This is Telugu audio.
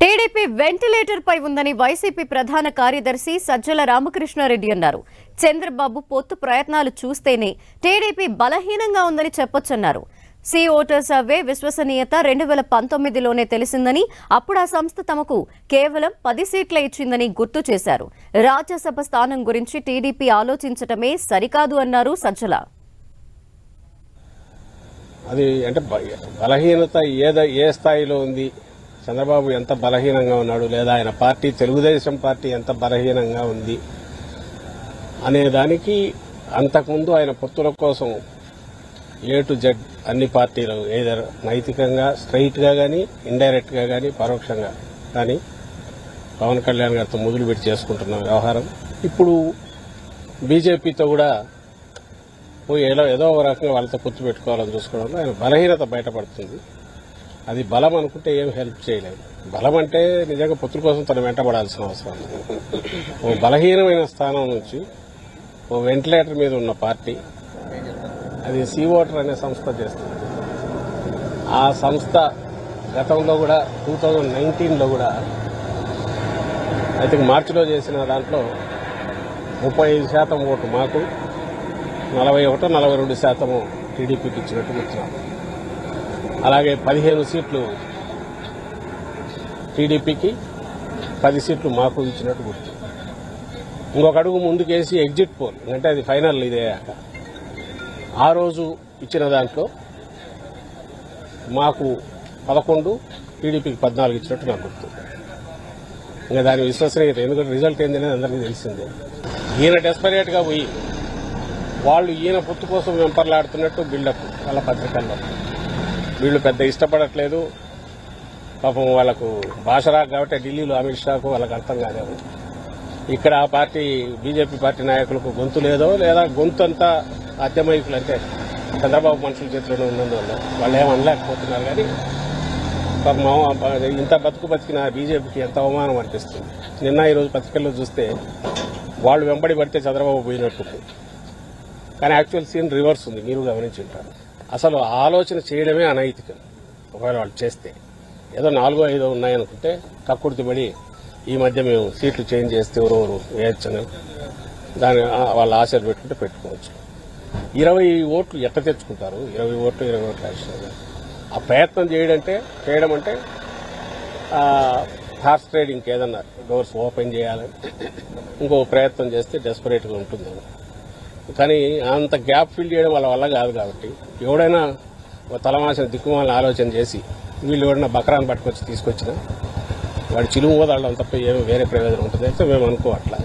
టీడీపీ వెంటిలేటర్ పై ఉందని వైసీపీ ప్రధాన కార్యదర్శి సజ్జల రామకృష్ణారెడ్డి అన్నారు. చంద్రబాబు పొత్తు ప్రయత్నాలు చూస్తేనే టీడీపీ బలహీనంగా ఉందని చెప్పొచ్చన్నారు. సి ఓటర్ సర్వే విశ్వసనీయత రెండు వేల పంతొమ్మిదిలోనే తెలిసిందని అప్పుడు ఆ సంస్థ తమకు కేవలం పది సీట్ల ఇచ్చిందని గుర్తు చేశారు. రాజ్యసభ స్థానం గురించి టీడీపీ ఆలోచించటమే సరికాదు అన్నారు సజ్జల. అది అంటే బలహీనత ఏ స్థాయిలో ఉంది? చంద్రబాబు ఎంత బలహీనంగా ఉన్నాడు లేదా ఆయన పార్టీ తెలుగుదేశం పార్టీ ఎంత బలహీనంగా ఉంది అనే దానికి అంతకుముందు ఆయన పొత్తుల కోసం ఏ టు జెడ్ అన్ని పార్టీలు ఏదర్ నైతికంగా స్ట్రైట్గా కానీ ఇండైరెక్ట్గా కానీ పరోక్షంగా. కానీ పవన్ కళ్యాణ్ గారితో మొదలు పెట్టి చేసుకుంటున్న వ్యవహారం. ఇప్పుడు బీజేపీతో కూడా పోయి ఏదో ఏదో ఒక రకంగా వాళ్ళతో పొత్తు పెట్టుకోవాలని చూసుకోవడంలో ఆయన బలహీనత బయటపడుతుంది. అది బలం అనుకుంటే ఏం హెల్ప్ చేయలేదు. బలం అంటే నిజంగా పుత్రుల కోసం తను వెంటబడాల్సిన అవసరం ఓ బలహీనమైన స్థానం నుంచి ఓ వెంటిలేటర్ మీద ఉన్న పార్టీ అది సీ ఓటర్ అనే సంస్థ చేస్తుంది. ఆ సంస్థ గతంలో కూడా టూ థౌజండ్ నైన్టీన్లో కూడా ఐ థింక్ మార్చిలో చేసిన దాంట్లో ముప్పై ఐదు శాతం ఓటు మాకు నలభై ఒకటో నలభై రెండు శాతము టీడీపీకి ఇచ్చినట్టు గుర్తున్నాం. అలాగే పదిహేను సీట్లు టీడీపీకి పది సీట్లు మాకు ఇచ్చినట్టు గుర్తు. ఇంకొక అడుగు ముందుకేసి ఎగ్జిట్ పోల్ అంటే అది ఫైనల్ ఇదే. ఆ రోజు ఇచ్చిన దాంట్లో మాకు పదకొండు టీడీపీకి పద్నాలుగు ఇచ్చినట్టు నాకు గుర్తు. ఇంకా దాని విశ్వసనీయత ఎందుకంటే రిజల్ట్ ఏందనేది అందరికీ తెలిసిందే. ఈయన డెస్పరేట్గా పోయి వాళ్ళు ఈయన పొత్తు కోసం వెంపర్లాడుతున్నట్టు బిల్డప్ వాళ్ళ పత్రికల్లో. వీళ్ళు పెద్ద ఇష్టపడట్లేదు. పాపం వాళ్ళకు భాష రాక కాబట్టి ఢిల్లీలో అమిత్ షాకు వాళ్ళకి అర్థం కాలేదు. ఇక్కడ ఆ పార్టీ బీజేపీ పార్టీ నాయకులకు గొంతు లేదో లేదా గొంతు అంతా అద్దెమైకులు అంటే చంద్రబాబు మనుషుల చేతిలోనే ఉన్నందువల్ల వాళ్ళు ఏం అనలేకపోతున్నారు కానీ పాపం ఇంత బతుకు బతికిన బీజేపీకి ఎంత అవమానం అనిపిస్తుంది. నిన్న ఈరోజు పత్రికల్లో చూస్తే వాళ్ళు వెంబడి పడితే చంద్రబాబు పోయినట్టు కానీ యాక్చువల్ సీన్ రివర్స్ ఉంది. మీరు గమనించి ఉంటారు అసలు ఆలోచన చేయడమే అనైతికం. ఒకవేళ వాళ్ళు చేస్తే. ఏదో నాలుగో ఐదో ఉన్నాయనుకుంటే కక్కుర్తిపడి ఈ మధ్య మేము సీట్లు చేంజ్ చేస్తే ఎవరెవరు వేయచ్చని దాని వాళ్ళ ఆశలు పెట్టుకుంటే పెట్టుకోవచ్చు. ఇరవై ఓట్లు ఎట్ట తెచ్చుకుంటారు? ఇరవై ఓట్లు ఇరవై ఓట్లు రాజశేఖర్ ఆ ప్రయత్నం చేయడంటే చేయడం అంటే హార్స్ ట్రేడింగ్కి ఏదన్నా డోర్స్ ఓపెన్ చేయాలని ఇంకో ప్రయత్నం చేస్తే డెస్పరేట్గా ఉంటుందని కానీ అంత గ్యాప్ ఫిల్ చేయడం వాళ్ళ వల్ల కాదు కాబట్టి ఎవడైనా తలమాసిన దిక్కుమాలని ఆలోచన చేసి వీళ్ళు ఎవడైనా బకరాన్ని పట్టుకొచ్చి తీసుకొచ్చినా వాడు చిలుము పోదాడడం తప్ప ఏమి వేరే ప్రయోజనం ఉంటుంది. అయితే మేము అనుకోవట్లా.